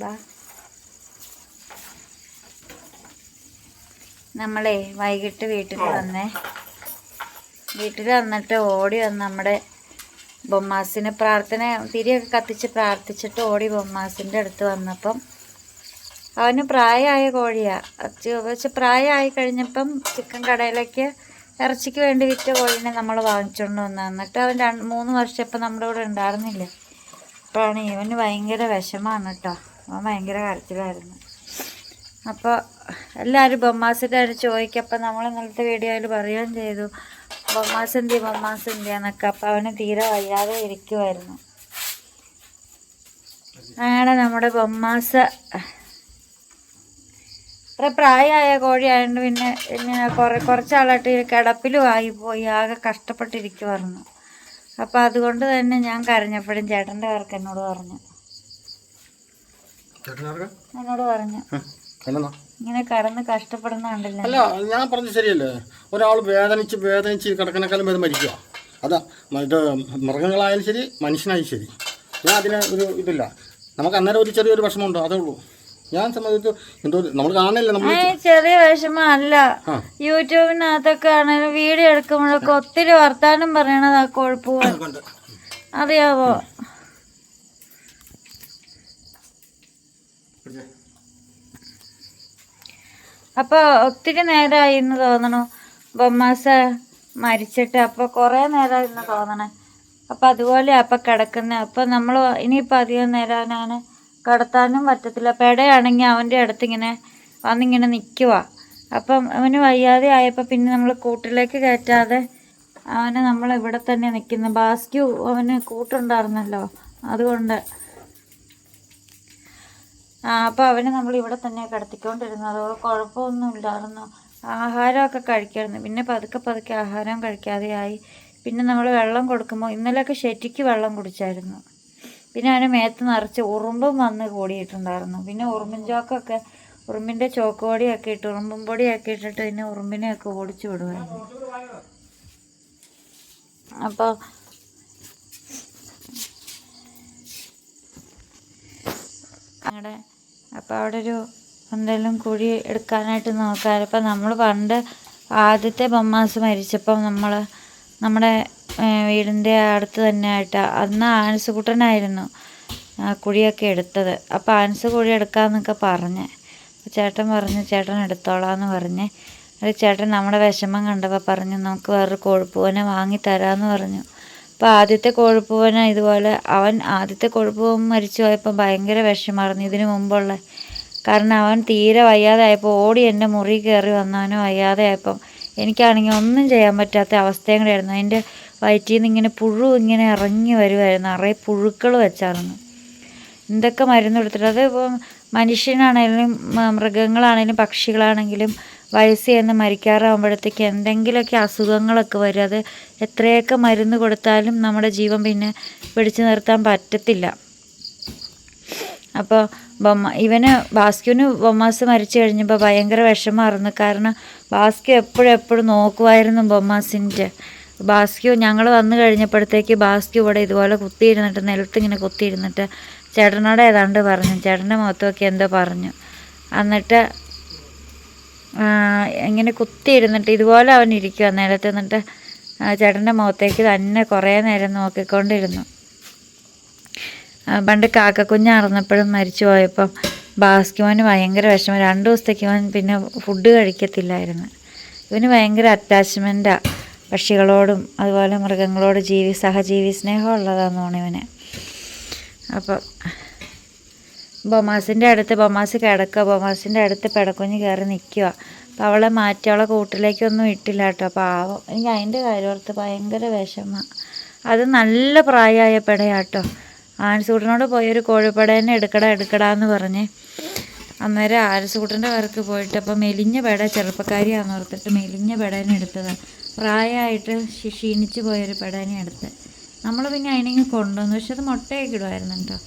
ബാ നമ്മളെ വൈകിട്ട് വീട്ടിൽ വന്നേ. വീട്ടിൽ വന്നിട്ട് ഓടി വന്ന് നമ്മുടെ ബൊമ്മാസിന് പ്രാർത്ഥന തിരിയൊക്കെ കത്തിച്ച് പ്രാർത്ഥിച്ചിട്ട് ഓടി ബൊമ്മാസിന്റെ അടുത്ത് വന്നപ്പം അവന് പ്രായമായ കോഴിയാണ് പക്ഷെ പ്രായമായി കഴിഞ്ഞപ്പം ചിക്കൻ കടയിലേക്ക് ഇറച്ചിക്ക് വേണ്ടി വിറ്റ കോഴീനെ നമ്മൾ വാങ്ങിച്ചുകൊണ്ട് വന്നു. എന്നിട്ട് അവൻ രണ്ട് മൂന്ന് വർഷം ഇപ്പം നമ്മുടെ കൂടെ ഉണ്ടായിരുന്നില്ല. അപ്പോഴാണ് ഇവന് ഭയങ്കര വിഷമാണ് കേട്ടോ. അവൻ ഭയങ്കര കരച്ചിലായിരുന്നു. അപ്പോൾ എല്ലാവരും ബൊമ്മാസിന്റെ കാര്യം ചോദിക്കപ്പോൾ നമ്മൾ ഇന്നലത്തെ വീഡിയോയിൽ പറയുകയും ചെയ്തു ബൊമ്മാസ് എന്തി ബൊമ്മാസ് എന്തിയാന്നൊക്കെ അപ്പോൾ അവന് തീരെ വയ്യാതെ ഇരിക്കുമായിരുന്നു അങ്ങനെ നമ്മുടെ ബൊമ്മാസ് ഇത്ര പ്രായമായ കോഴിയായതുകൊണ്ട് പിന്നെ ഇങ്ങനെ കുറേ കുറച്ചാളായിട്ട് കിടപ്പിലും ആയിപ്പോയി ആകെ കഷ്ടപ്പെട്ടിരിക്കുമായിരുന്നു അപ്പോൾ അതുകൊണ്ട് തന്നെ ഞാൻ കരഞ്ഞപ്പോഴും ചേട്ടന്റെ പേർക്ക് എന്നോട് പറഞ്ഞു. എന്നോട് പറഞ്ഞു. ഇങ്ങനെ കടന്ന് കഷ്ടപ്പെടുന്ന കണ്ടില്ല? അല്ല ഞാൻ പറഞ്ഞത് ശരിയല്ലേ? ഒരാൾ വേദനിച്ച് വേദനിച്ച് കിടക്കണേക്കാളും വേദന മരിക്കുക. അതാ ഇത് മൃഗങ്ങളായാലും ശരി മനുഷ്യനായാലും ശരി. ഞാൻ അതിന് ഒരു ഇതില്ല. നമുക്ക് അന്നേരം ഒരു ചെറിയൊരു വിഷമമുണ്ടോ അതേ ഉള്ളൂ. ഞാൻ സംബന്ധിച്ചു എന്തോ നമ്മൾ കാണില്ല നമ്മൾ ചെറിയ വിഷമല്ല. യൂട്യൂബിനകത്തൊക്കെ ആണെങ്കിലും വീഡിയോ എടുക്കുമ്പോഴൊക്കെ ഒത്തിരി വർത്താനം പറയണതാ കൊഴുപ്പ് അറിയാവോ? അപ്പൊ ഒത്തിരി നേരമായി എന്ന് തോന്നണു. ബൊമ്മാസ മരിച്ചിട്ട് അപ്പൊ കുറേ നേരമായി എന്ന് തോന്നണേ. അപ്പൊ അതുപോലെ അപ്പൊ കിടക്കുന്നത് അപ്പൊ നമ്മൾ ഇനിയിപ്പോൾ അധികം നേരാനാണ്. കിടത്താനും പറ്റത്തില്ല. പെടയാണെങ്കിൽ അവന്റെ അടുത്ത് ഇങ്ങനെ വന്നിങ്ങനെ നിൽക്കുക അപ്പം അവന് വയ്യാതെ ആയപ്പോൾ പിന്നെ നമ്മൾ കൂട്ടിലേക്ക് കയറ്റാതെ അവനെ നമ്മൾ ഇവിടെ തന്നെ നിൽക്കുന്നു ബാസ്ക്യു അവന് കൂട്ടുണ്ടായിരുന്നല്ലോ. അതുകൊണ്ട് അപ്പോൾ അവനെ നമ്മൾ ഇവിടെ തന്നെ കിടത്തിക്കൊണ്ടിരുന്നത് അതുകൊണ്ട് കുഴപ്പമൊന്നും ഇല്ലായിരുന്നു. ആഹാരമൊക്കെ കഴിക്കായിരുന്നു. പിന്നെ പതുക്കെ പതുക്കെ ആഹാരം കഴിക്കാതെയായി പിന്നെ നമ്മൾ വെള്ളം കൊടുക്കുമ്പോൾ ഇന്നലെയൊക്കെ ശരിക്ക് വെള്ളം കുടിച്ചായിരുന്നു. പിന്നെ അവനെ മേത്ത് നിറച്ച് ഉറുമ്പും വന്ന് കൂടിയിട്ടുണ്ടായിരുന്നു. പിന്നെ ഉറുമ്പിൻ ചോക്കൊക്കെ ഉറുമ്പിന്റെ ചോക്ക് പൊടിയൊക്കെ ഇട്ട് ഉറുമ്പും പൊടിയൊക്കെ ഇട്ടിട്ട് പിന്നെ ഉറുമ്പിനെയൊക്കെ ഓടിച്ചു വിടുമായിരുന്നു അപ്പോൾ ഞങ്ങളുടെ അപ്പോൾ അവിടെ ഒരു എന്തെങ്കിലും കുഴി എടുക്കാനായിട്ട് നോക്കാറ്. അപ്പം നമ്മൾ പണ്ട് ആദ്യത്തെ ബൊമ്മാസ് മരിച്ചപ്പം നമ്മൾ നമ്മുടെ വീടിന്റെ അടുത്ത് തന്നെ ആയിട്ട് അന്ന് ആ കുഴിയൊക്കെ എടുത്തത്. അപ്പോൾ ആൻസ് കുഴി എടുക്കാമെന്നൊക്കെ പറഞ്ഞ് ചേട്ടൻ പറഞ്ഞു ചേട്ടൻ എടുത്തോളാന്ന് പറഞ്ഞ് ചേട്ടൻ നമ്മുടെ വിഷമം കണ്ടപ്പോൾ പറഞ്ഞു നമുക്ക് വേറൊരു കൊഴുപ്പൂവനെ വാങ്ങി തരാമെന്ന് പറഞ്ഞു. അപ്പോൾ ആദ്യത്തെ കൊഴുപ്പുവന ഇതുപോലെ അവൻ ആദ്യത്തെ കൊഴുപ്പുവൻ മരിച്ചു പോയപ്പോൾ ഭയങ്കര വിഷമായിരുന്നു ഇതിനു മുമ്പുള്ള. കാരണം അവൻ തീരെ വയ്യാതായപ്പോൾ ഓടി എന്റെ മുറി കയറി വന്നവന് വയ്യാതെ ആയപ്പം എനിക്കാണെങ്കിൽ ഒന്നും ചെയ്യാൻ പറ്റാത്ത അവസ്ഥയും കൂടെ ആയിരുന്നു അതിന്റെ വയറ്റിൽ നിന്ന് ഇങ്ങനെ പുഴു ഇങ്ങനെ ഇറങ്ങി വരുമായിരുന്നു നിറയെ പുഴുക്കൾ വെച്ചായിരുന്നു എന്തൊക്കെ മരുന്ന് കൊടുത്തിട്ട് അത് ഇപ്പം മനുഷ്യനാണെങ്കിലും മൃഗങ്ങളാണെങ്കിലും പക്ഷികളാണെങ്കിലും വയസ്സ് ചെന്ന് മരിക്കാറാകുമ്പോഴത്തേക്ക് എന്തെങ്കിലുമൊക്കെ അസുഖങ്ങളൊക്കെ വരും. അത് എത്രയൊക്കെ മരുന്ന് കൊടുത്താലും നമ്മുടെ ജീവൻ പിന്നെ പിടിച്ചു നിർത്താൻ പറ്റത്തില്ല. അപ്പോൾ ബൊമ്മ ഇവന് ബാസ്ക്യുവിന് ബൊമ്മാസ് മരിച്ചു കഴിഞ്ഞപ്പോൾ ഭയങ്കര വിഷമമായിരുന്നു. കാരണം ബാസ്ക്യു എപ്പോഴും എപ്പോഴും നോക്കുമായിരുന്നു ബൊമ്മാസിന്റെ ബാസ്ക്യു ഞങ്ങൾ വന്നു കഴിഞ്ഞപ്പോഴത്തേക്ക് ബാസ്ക്യു ഇവിടെ ഇതുപോലെ കുത്തിയിരുന്നിട്ട് നിലത്ത് ഇങ്ങനെ കുത്തിയിരുന്നിട്ട് ചേട്ടനോട് ഏതാണ്ട് പറഞ്ഞു. ചേട്ടന്റെ മുഖത്തൊക്കെ എന്തോ പറഞ്ഞു. എന്നിട്ട് ഇങ്ങനെ കുത്തിയിരുന്നിട്ട് ഇതുപോലെ അവൻ ഇരിക്കുക നേരത്തെ നിന്നിട്ട് ആ, ചേട്ടന്റെ മുഖത്തേക്ക് തന്നെ കുറേ നേരം നോക്കിക്കൊണ്ടിരുന്നു. പണ്ട് കാക്കക്കുഞ്ഞാർന്നപ്പോഴും മരിച്ചു പോയപ്പം ബാസ്കിമോന് ഭയങ്കര വിഷമം. രണ്ട് ദിവസത്തേക്ക് അവൻ പിന്നെ ഫുഡ് കഴിക്കത്തില്ലായിരുന്നു. ഇവന് ഭയങ്കര അറ്റാച്ച്മെന്റാണ് പക്ഷികളോടും അതുപോലെ മൃഗങ്ങളോട് ജീവി സഹജീവി സ്നേഹമുള്ളതാണെന്ന് തോന്നുന്നു ഇവന്. അപ്പം ബൊമാസിന്റെ അടുത്ത് ബൊമാസ് കിടക്കുക. ബൊമാസിന്റെ അടുത്ത് പെടക്കുഞ്ഞ് കയറി നിൽക്കുക അപ്പം അവളെ മാറ്റി അവളെ കൂട്ടിലേക്കൊന്നും ഇട്ടില്ല കേട്ടോ. പാവം. എനിക്ക് അതിന്റെ കാര്യം ഓർത്ത് ഭയങ്കര വിഷമ. അത് നല്ല പ്രായമായ പെടയാട്ടോ. ആൻസൂട്ടനോട് പോയി ഒരു കോഴിപ്പടേനെ എടുക്കടാ എടുക്കടാ എന്ന് പറഞ്ഞ് അന്നേരം ആൻസൂട്ടന്റെ വർക്ക് പോയിട്ട് അപ്പോൾ മെലിഞ്ഞ പെട ചെറുപ്പക്കാരിയാന്ന് ഓർത്തിട്ട് മെലിഞ്ഞ പെടേനെ എടുത്തത്. പ്രായമായിട്ട് ക്ഷി- ക്ഷീണിച്ച് പോയൊരു പെടേനെ എടുത്ത്. നമ്മൾ പിന്നെ അതിനെ കൊണ്ടുവന്നു. പക്ഷെ അത് മുട്ടയൊക്കെ ഇടുമായിരുന്നു കേട്ടോ.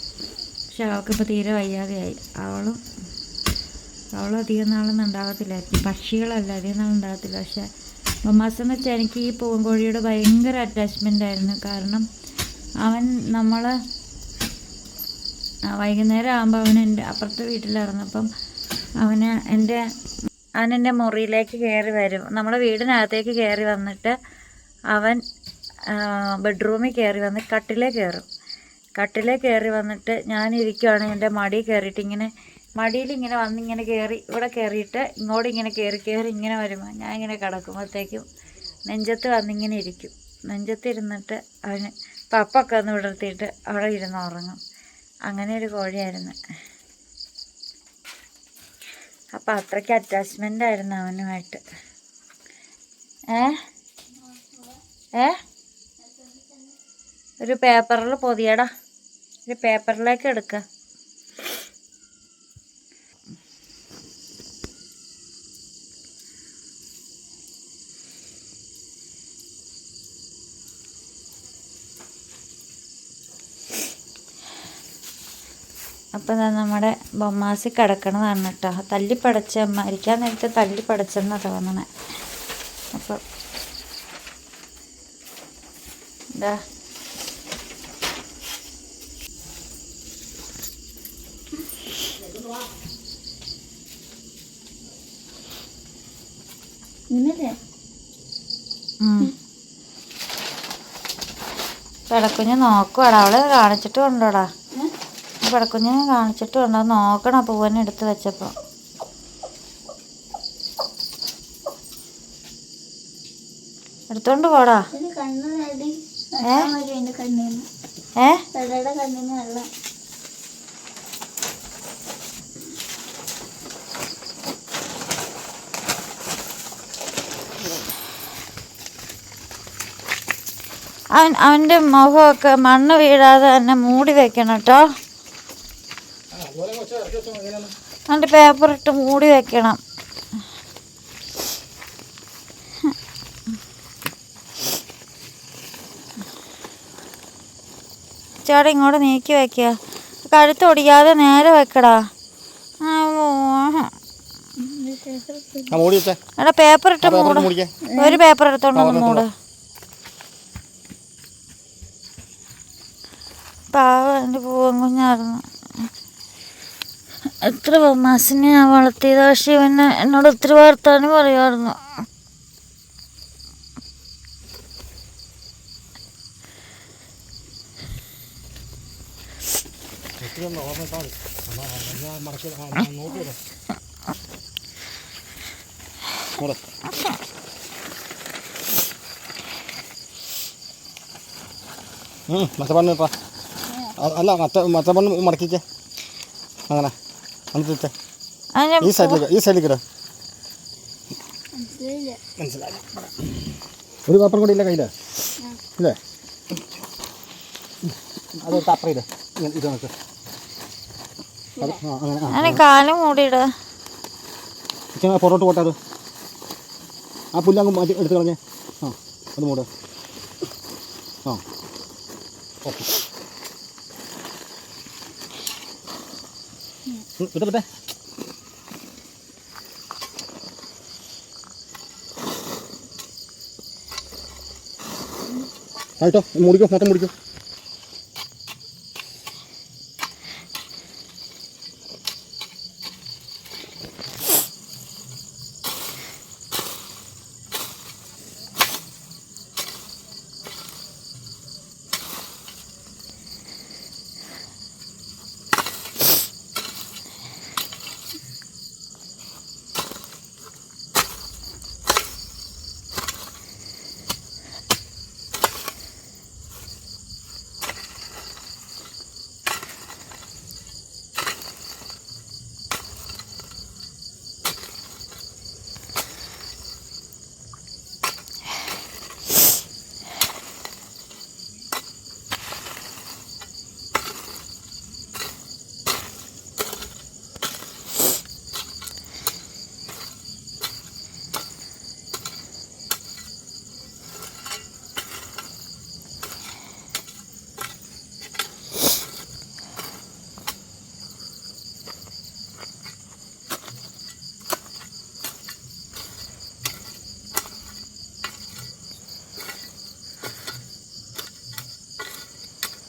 പക്ഷെ അവൾക്കിപ്പോൾ തീരെ വയ്യാതെയായി. അവളും അവളും അധികം നാളൊന്നും ഉണ്ടാകത്തില്ലായിരിക്കും പക്ഷികളല്ല അധികം നാൾ ഉണ്ടാകത്തില്ല പക്ഷേ എന്ന് വെച്ചാൽ എനിക്ക് ഈ പൂവൻകോഴിയോട് ഭയങ്കര അറ്റാച്ച്മെന്റ് ആയിരുന്നു. കാരണം അവൻ നമ്മൾ വൈകുന്നേരം ആകുമ്പോൾ അവൻ എന്റെ അപ്പുറത്തെ വീട്ടിലിറങ്ങപ്പം അവന് എന്റെ അവൻ എന്റെ മുറിയിലേക്ക് കയറി വരും. നമ്മുടെ വീടിനകത്തേക്ക് കയറി വന്നിട്ട് അവൻ ബെഡ്റൂമിൽ കയറി വന്ന് കട്ടിലേ കയറും കട്ടിലേ കയറി വന്നിട്ട് ഞാൻ ഇരിക്കുവാണെങ്കിൽ എന്റെ മടി കയറിയിട്ട് ഇങ്ങനെ മടിയിൽ ഇങ്ങനെ വന്നിങ്ങനെ കയറി ഇവിടെ കയറിയിട്ട് ഇങ്ങോട്ട് ഇങ്ങനെ കയറി കയറി ഇങ്ങനെ വരുമ്പോൾ ഞാൻ ഇങ്ങനെ കിടക്കുമ്പോഴത്തേക്കും നെഞ്ചത്ത് വന്നിങ്ങനെ ഇരിക്കും. നെഞ്ചത്ത് ഇരുന്നിട്ട് അവന് പപ്പൊക്കെ ഒന്ന് വിടർത്തിയിട്ട് അവിടെ ഇരുന്ന് ഉറങ്ങും. അങ്ങനെ ഒരു കോഴിയായിരുന്നു. അപ്പം അത്രയ്ക്ക് അറ്റാച്ച്മെന്റ് ആയിരുന്നു അവനുമായിട്ട്. ഏ? ഏ? ഒരു പേപ്പറിൽ പൊതിയടാ. ഒരു പേപ്പറിലേക്ക് എടുക്ക. അപ്പം ഞാൻ നമ്മുടെ ബൊമ്മാസി കിടക്കണതാണ് കേട്ടോ. തല്ലിപ്പടച്ച മരിക്കാൻ നേരത്തെ തല്ലിപ്പടച്ചെന്നാണ് തോന്നണേ. അപ്പം എന്താ പെടക്കുഞ്ഞ് നോക്കുവാടാ. അവൾ കാണിച്ചിട്ട് കൊണ്ടോടാ. പിടക്കുഞ്ഞ് കാണിച്ചിട്ട് കൊണ്ടോ. നോക്കണം പൂവനെ എടുത്ത് വെച്ചപ്പോ. എടുത്തോണ്ട് പോടാ. ഏ? ഏ? അവൻ അവന്റെ മുഖമൊക്കെ മണ്ണ് വീഴാതെ തന്നെ മൂടി വെക്കണം കേട്ടോ അവന്റെ പേപ്പർ ഇട്ട് മൂടി വെക്കണം. ചേട്ടാ ഇങ്ങോട്ട് നീക്കി വെക്കുക കഴുത്ത് ഒടിയാതെ നേരെ വെക്കടാ. എടാ പേപ്പർ ഇട്ട് മൂട്. ഒരു പേപ്പർ എടുത്തോണ്ട് മൂട് പാവം എന്റെ പൂവൻ കുഞ്ഞായിരുന്നു. എത്ര മാസിനെ ഞാൻ വളർത്തിയത്? പക്ഷേ പിന്നെ എന്നോട് ഒത്തിരി വർത്താനം പറയുമായിരുന്നു. മറ്റേ ഉം, മത്തപ്പണ്ണ് മറ്റേ മറ്റേ മണ്ണ് മടക്കിക്ക. അങ്ങനെ. എന്നിട്ട് ഈ സൈഡിലേക്ക് ഈ സൈഡിലേക്ക് മനസ്സിലായി. ഒരു പേപ്പർ കൂടി ഇല്ല കയ്യിൽ? ഇല്ലേ? അത് തപ്പറ ഇത് നമുക്ക് കാലം മൂടിയിട പുറത്തോട്ട് പോട്ടെ അത്. ആ പുല്ലങ്ങ് മാറ്റി എടുത്ത് കളഞ്ഞേ. ആ അത് മൂട്. ആ. ഓക്കെ. വിട്ടെ വിട്ടെ ആയിട്ടോ മുടിക്കോ മൊത്തം മുടിക്കോ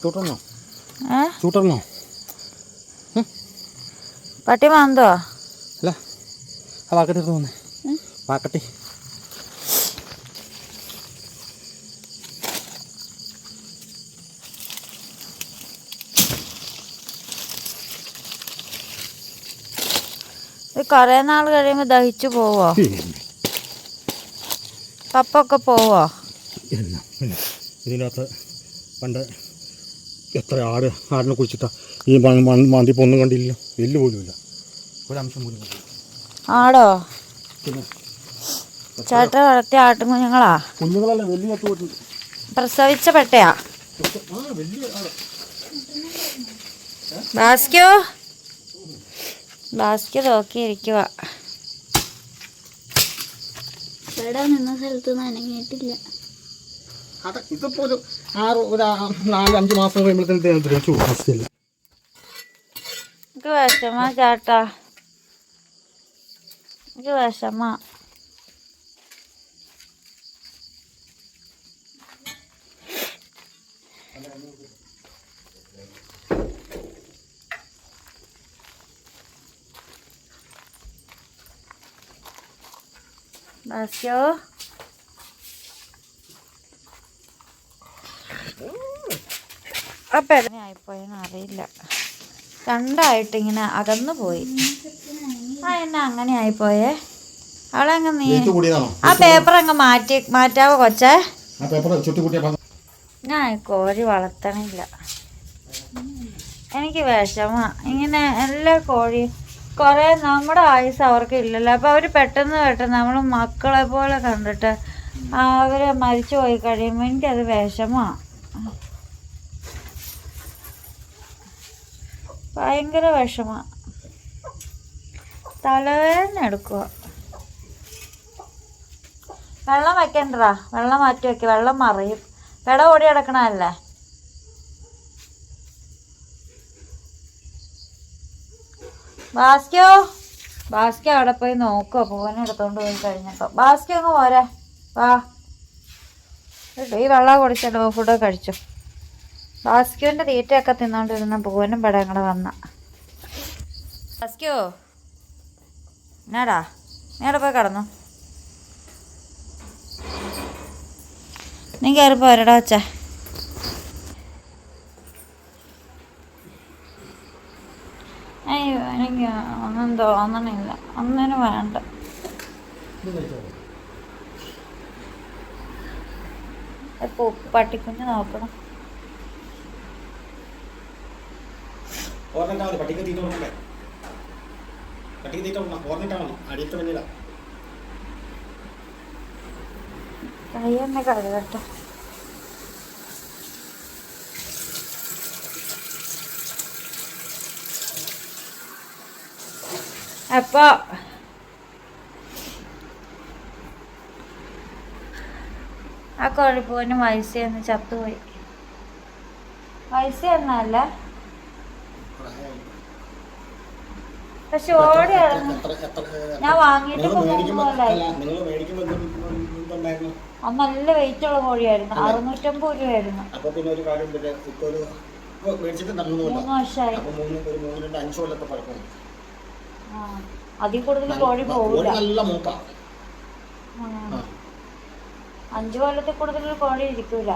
ഏ? ചൂട്ടർന്നോ പട്ടി മാന്തോ അല്ല. ആ വാക്കട്ടി എടുത്ത് വന്നേ വാക്കട്ടി. കുറേ നാൾ കഴിയുമ്പോൾ ദഹിച്ചു പോവോ? പപ്പൊക്കെ പോവോ? ഇതിനകത്ത് പണ്ട് എത്ര ആട് ആടിനെ കുറിച്ചിട്ടാ ഈ മ- മ- മാന്തി പൊന്നും കണ്ടില്ല. എല്ല് പോലുമില്ല ഒരംശം പോലും ആടോ? ചേട്ട വളർത്തിയ ആട്ടുകുഞ്ഞുങ്ങളാ കുഞ്ഞുങ്ങളല്ല വലിയ പ്രസവിച്ച പെട്ടയാ. ആ വലിയ ആട്. ബാസ്ക്യോ? ബാസ്ക്യോ നോക്കിയിരിക്കുക ഇവിടെ നിന്ന സ്ഥലത്ത് നനങ്ങിയിട്ടില്ല അതെ ഇതിപ്പോ ഒരു ആറ് ഒരു ആ- നാല് അഞ്ച് മാസം കഴിയുമ്പോഴത്തേന് ദ്രവിച്ചു അവസ്ഥയില്ല എനിക്ക് വിഷമ ചേട്ടാ. എനിക്ക് വിഷമ. ബാസ്യോ അപ്പം എങ്ങനെയായിപ്പോയെന്ന് അറിയില്ല. രണ്ടായിട്ട് ഇങ്ങനെ അകന്നു പോയി ആ എന്നാ അങ്ങനെ ആയിപ്പോയേ അവളങ്ങ് നീ ആ പേപ്പർ അങ്ങ് മാറ്റി മാറ്റാവോ കൊച്ചേ? ഞാൻ കോഴി വളർത്തണില്ല. എനിക്ക് വിഷമ. ഇങ്ങനെ എല്ലാ കോഴി കുറേ നമ്മുടെ ആയുസ് അവർക്ക് ഇല്ലല്ലോ. അപ്പോൾ അവർ പെട്ടെന്ന് പെട്ടെന്ന് നമ്മൾ മക്കളെ പോലെ കണ്ടിട്ട് അവർ മരിച്ചു പോയി കഴിയുമ്പോൾ എനിക്കത് വിഷമമാണ് ഭയങ്കര വിഷമ. തലവേദന എടുക്കുക വെള്ളം വെക്കണ്ടടാ വെള്ളം മാറ്റി വെക്ക. വെള്ളം മറിയും. വെട ഓടി കിടക്കണമല്ലേ ബാസ്ക്യോ? ബാസ്ക്യോ അവിടെ പോയി നോക്കുക പൂവനെ എടുത്തോണ്ട് പോയി കഴിഞ്ഞപ്പോ. ബാസ്ക്യോ അങ്ങ് പോരെ. വാ. ഈ വെള്ളം കുടിച്ചോ. ഫുഡൊക്കെ കഴിച്ചു. ബാസ്ക്യോന്റെ തീറ്റയൊക്കെ തിന്നോണ്ടിരുന്ന പൂവനും പടങ്ങൾ വന്ന. ബാസ്ക്യോ എന്നാടാ? നീ അവിടെ പോയി കടന്നു. നീ കയറി പോരടാ വച്ചേ അയ്യോ എനിക്ക് ഒന്നും തോന്നണില്ല ഒന്നിനും വേണ്ട. ഇപ്പൊ പട്ടിക്കുഞ്ഞ് നോക്കണം. ഓർമ്മ മതി പട്ടിക്ക് തീറ്റ കൊടുക്കണ്ടേ? പട്ടിക്ക് തീറ്റ കൊടുക്കണം. ഓർമ്മിട്ടാ മതി അടിയത്തെ വലിയ കൈ ആ കോഴിപ്പൂവിന് വയസ്സെന്ന് ചത്തുപോയി. വയസ്സ് എന്നല്ല പക്ഷെ ഓടി ഞാൻ വാങ്ങിയിട്ട് അത് നല്ല വെയിറ്റ് ഉള്ള കോഴിയായിരുന്നു. അറുന്നൂറ്റമ്പത് രൂപയായിരുന്നു. അപ്പൊ പിന്നെ ഒരു കാര്യം ഇപ്പൊ ഒരു മൂന്ന് വർഷമായി. അതിൽ കൂടുതൽ കോഴി ആ. അഞ്ചു കൊല്ലത്തിൽ കൂടുതൽ കോഴി ഇരിക്കൂല.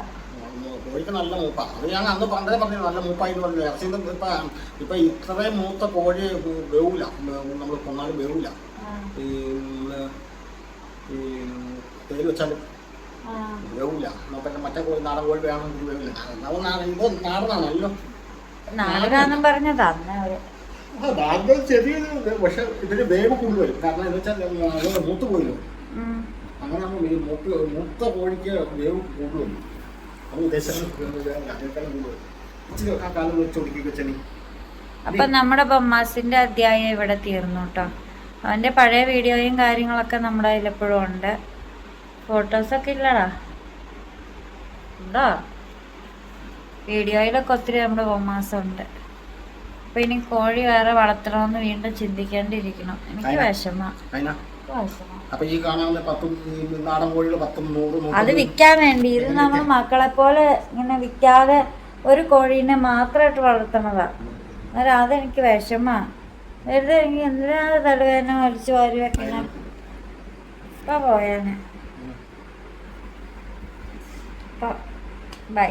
കോഴിക്ക് നല്ല മൂപ്പ. അത് ഞാൻ അന്ന് പണ്ടേ പറഞ്ഞു നല്ല മൂപ്പായിട്ട് പറഞ്ഞു ഇറച്ചി ഇപ്പൊ ഇപ്പൊ ഇത്രയും മൂത്ത കോഴി വേവില്ല നമ്മൾ കൊന്നാൽ വേവില്ല ഈ തേര് വെച്ചാലും ആ. വേവില്ല മറ്റേ മറ്റേ കോഴി നാടൻ കോഴി വേണമെങ്കിൽ വേവില്ല. ഇത് നാടനാണല്ലോ. പറഞ്ഞതാ. നാടൻ ചെറിയ പക്ഷെ ഇതിന് വേവ് കൂടുതൽ കാരണം എന്താ വെച്ചാൽ മൂത്ത് പോയില്ലോ. അങ്ങനെ മൂത്ത് മൂത്ത കോഴിക്ക് വേവ് കൂടുതൽ അപ്പൊ നമ്മുടെ ബൊമ്മാസിന്റെ അധ്യായം ഇവിടെ തീർന്നു കേട്ടോ അവന്റെ പഴയ വീഡിയോയും കാര്യങ്ങളൊക്കെ നമ്മുടെ കയ്യിൽ എപ്പോഴും ഉണ്ട്. ഫോട്ടോസൊക്കെ ഇല്ലടാ. ഉണ്ടോ? വീഡിയോയിലൊക്കെ ഒത്തിരി നമ്മുടെ ബൊമ്മാസം ഉണ്ട്. അപ്പൊ ഇനി കോഴി വേറെ വളർത്തണമെന്ന് വീണ്ടും ചിന്തിക്കേണ്ടിയിരിക്കണം എനിക്ക് വിഷമ. അപ്പൊ ഈ കാണാവുന്ന പത്തും നാടൻ കോഴികൾ പത്തും നൂറും അത് വിൽക്കാൻ വേണ്ടി ഇത് നമ്മൾ മക്കളെ പോലെ ഇങ്ങനെ വിൽക്കാതെ ഒരു കോഴീനെ മാത്രമായിട്ട് വളർത്തണതാ അന്നേരം അതെനിക്ക് വിഷമാ. വെറുതെ എനിക്ക് എന്തിനാണ് തലവേദന വലിച്ചു വാരി വെക്കണം? ഇപ്പൊ പോയാന്. ബൈ.